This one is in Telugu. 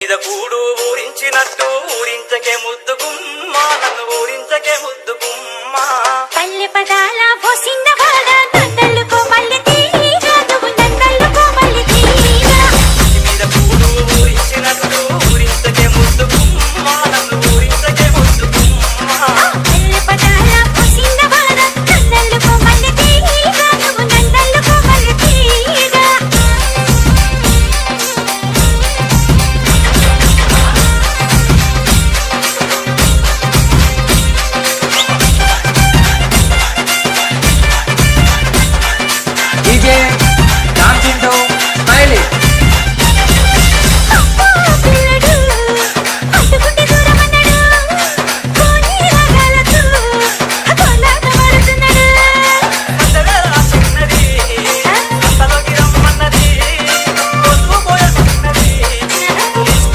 మీద ఊరించినట్టు ఊరించకే ముద్దుకుమ్మా నన్ను ఊరించకే ముద్దుకుమ్మా పల్లె పదాల పోసిందా